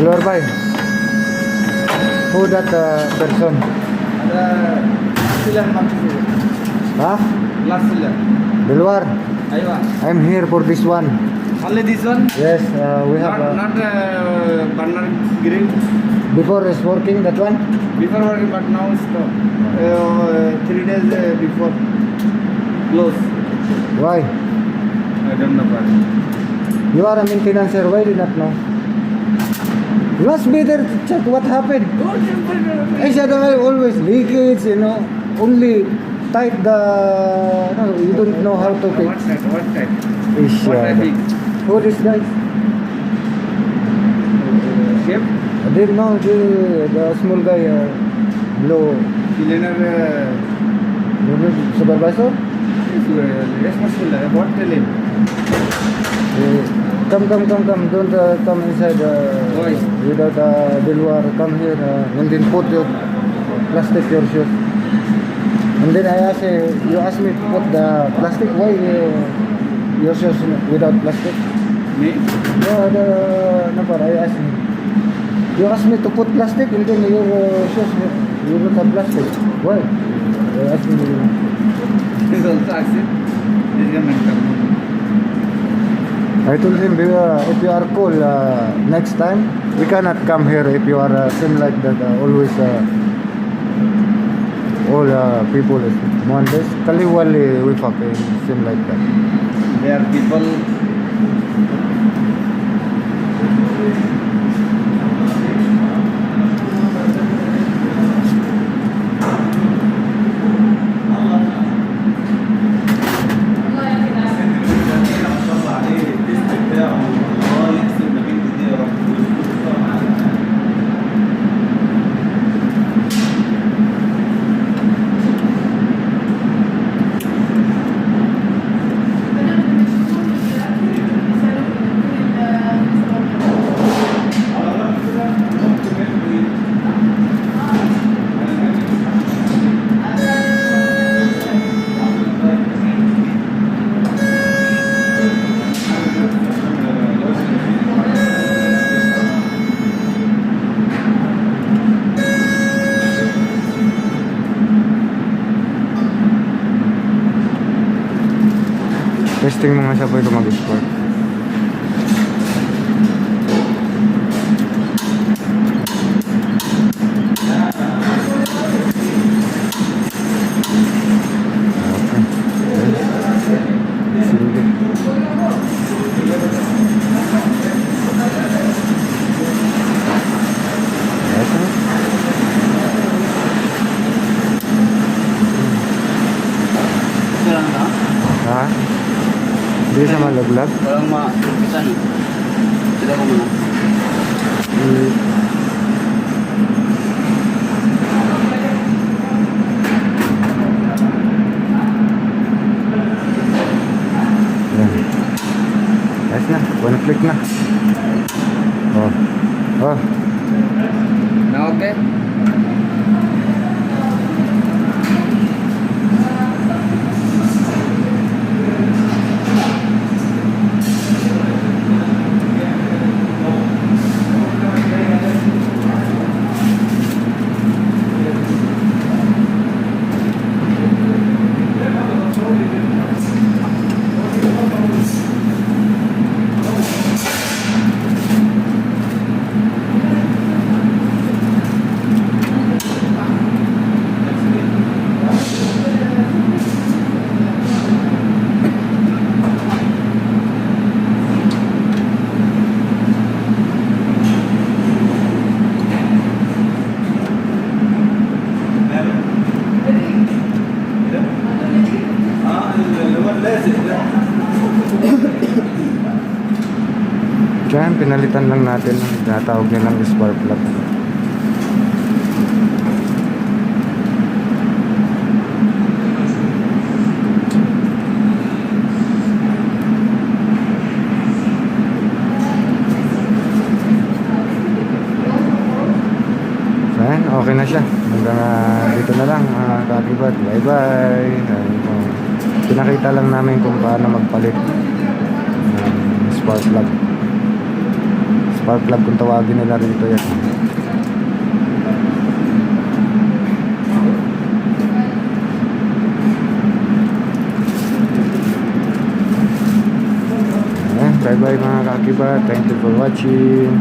Lord Bay, who that uh, person? ada silang maksud Ha? last silang Bilwar, ayo I'm here for this one. only this one Yes, uh, we have not uh, not uh, burner grill before is working that one. before working but now stop uh, three days uh, before close Why? I don't know but You are a maintenance. Why did not know? You must be there to check what happened. I said I always leakage, you know, only tight the. No, you don't know how to what fix. type what type Is what type uh, who this guy? chef I didn't know the the small guy, uh, below cleaner uh, supervisor. is, uh, responsible uh, what tell him Eh, come, come, come, come! Don't uh, come inside. Uh, Why? Without uh, Dilwar, come here uh, and then put your plastic your shoes. And then I asked, uh, you asked me to put the plastic. Why uh, your shoes without plastic? me No, the but I asked him. You asked me to put plastic and then your uh, shoes you don't have plastic. Why? I asked me. is also accept I told him uh, if you are cool uh, next time we cannot come here if you are uh, seem like that uh, always uh, all uh, people is Mondays. Kaliwali we fucking same like that. There are people testing mga siya po ito malaglag? Walang ma... Saan? Sila ko muna. Mm. Yan. Na. One click na. Oh. Oh. Na okay? Pinalitan lang natin. Tinatawag nilang spark plug. Ayan, okay na siya. Hanggang ah, dito na lang mga kakibat. Bye-bye. Ayan po. Pinakita lang namin kung paano magpalit ng spark plug. Spark plug kung tawagin nila rito yan. Ayan, bye-bye mga kakibat. Thank you for watching.